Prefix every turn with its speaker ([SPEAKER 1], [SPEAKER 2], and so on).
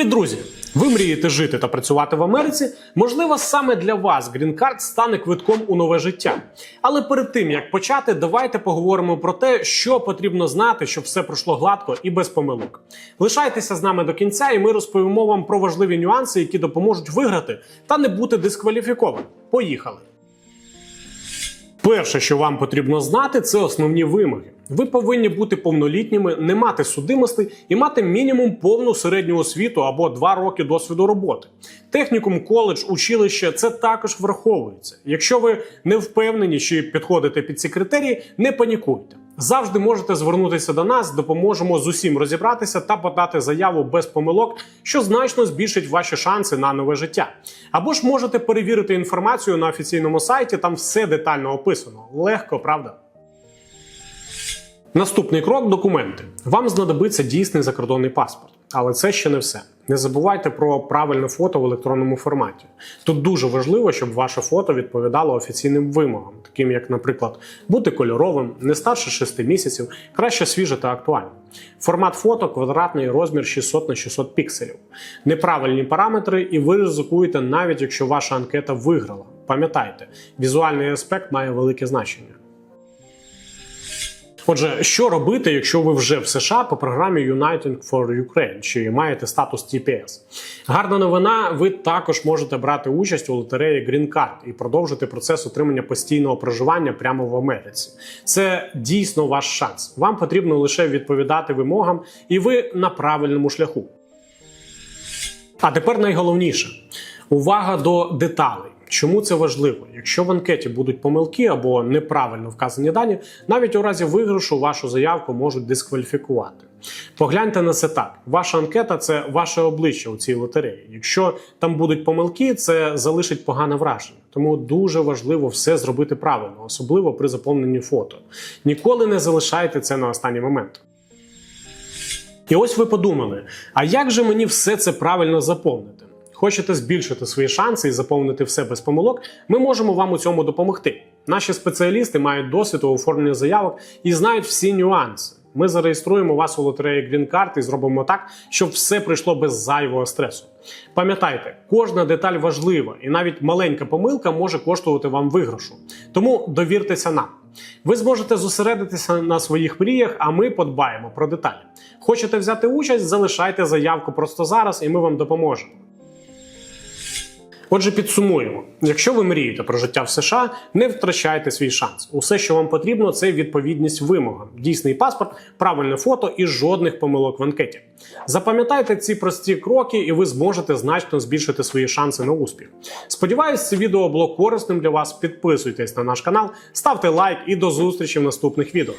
[SPEAKER 1] Привіт, друзі! Ви мрієте жити та працювати в Америці? Можливо, саме для вас Card стане квитком у нове життя. Але перед тим як почати, давайте поговоримо про те, що потрібно знати, щоб все пройшло гладко і без помилок. Лишайтеся з нами до кінця, і ми розповімо вам про важливі нюанси, які допоможуть виграти та не бути дискваліфікованим. Поїхали! Перше, що вам потрібно знати, це основні вимоги. Ви повинні бути повнолітніми, не мати судимостей і мати мінімум повну середню освіту або 2 роки досвіду роботи. Технікум, коледж, училище це також враховується. Якщо ви не впевнені, чи підходите під ці критерії, не панікуйте. Завжди можете звернутися до нас, допоможемо з усім розібратися та подати заяву без помилок, що значно збільшить ваші шанси на нове життя. Або ж можете перевірити інформацію на офіційному сайті, там все детально описано. Легко, правда? Наступний крок документи. Вам знадобиться дійсний закордонний паспорт, але це ще не все. Не забувайте про правильне фото в електронному форматі. Тут дуже важливо, щоб ваше фото відповідало офіційним вимогам, таким як, наприклад, бути кольоровим, не старше 6 місяців, краще свіже та актуальне. Формат фото квадратний розмір 600 на 600 пікселів. Неправильні параметри, і ви ризикуєте, навіть якщо ваша анкета виграла. Пам'ятайте, візуальний аспект має велике значення. Отже, що робити, якщо ви вже в США по програмі Uniting for Ukraine, чи маєте статус TPS? Гарна новина, ви також можете брати участь у лотереї Green Card і продовжити процес отримання постійного проживання прямо в Америці. Це дійсно ваш шанс. Вам потрібно лише відповідати вимогам, і ви на правильному шляху. А тепер найголовніше увага до деталей. Чому це важливо? Якщо в анкеті будуть помилки або неправильно вказані дані, навіть у разі виграшу вашу заявку можуть дискваліфікувати. Погляньте на це так: ваша анкета це ваше обличчя у цій лотереї. Якщо там будуть помилки, це залишить погане враження. Тому дуже важливо все зробити правильно, особливо при заповненні фото. Ніколи не залишайте це на останній момент. І ось ви подумали: а як же мені все це правильно заповнити? Хочете збільшити свої шанси і заповнити все без помилок, ми можемо вам у цьому допомогти. Наші спеціалісти мають досвід у оформленні заявок і знають всі нюанси. Ми зареєструємо вас у лотереї Green Card і зробимо так, щоб все пройшло без зайвого стресу. Пам'ятайте, кожна деталь важлива, і навіть маленька помилка може коштувати вам виграшу. Тому довіртеся нам. Ви зможете зосередитися на своїх мріях, а ми подбаємо про деталі. Хочете взяти участь? Залишайте заявку просто зараз, і ми вам допоможемо. Отже, підсумуємо: якщо ви мрієте про життя в США, не втрачайте свій шанс. Усе, що вам потрібно, це відповідність вимогам, дійсний паспорт, правильне фото і жодних помилок в анкеті. Запам'ятайте ці прості кроки, і ви зможете значно збільшити свої шанси на успіх. Сподіваюсь, це відео було корисним для вас. Підписуйтесь на наш канал, ставте лайк і до зустрічі в наступних відео.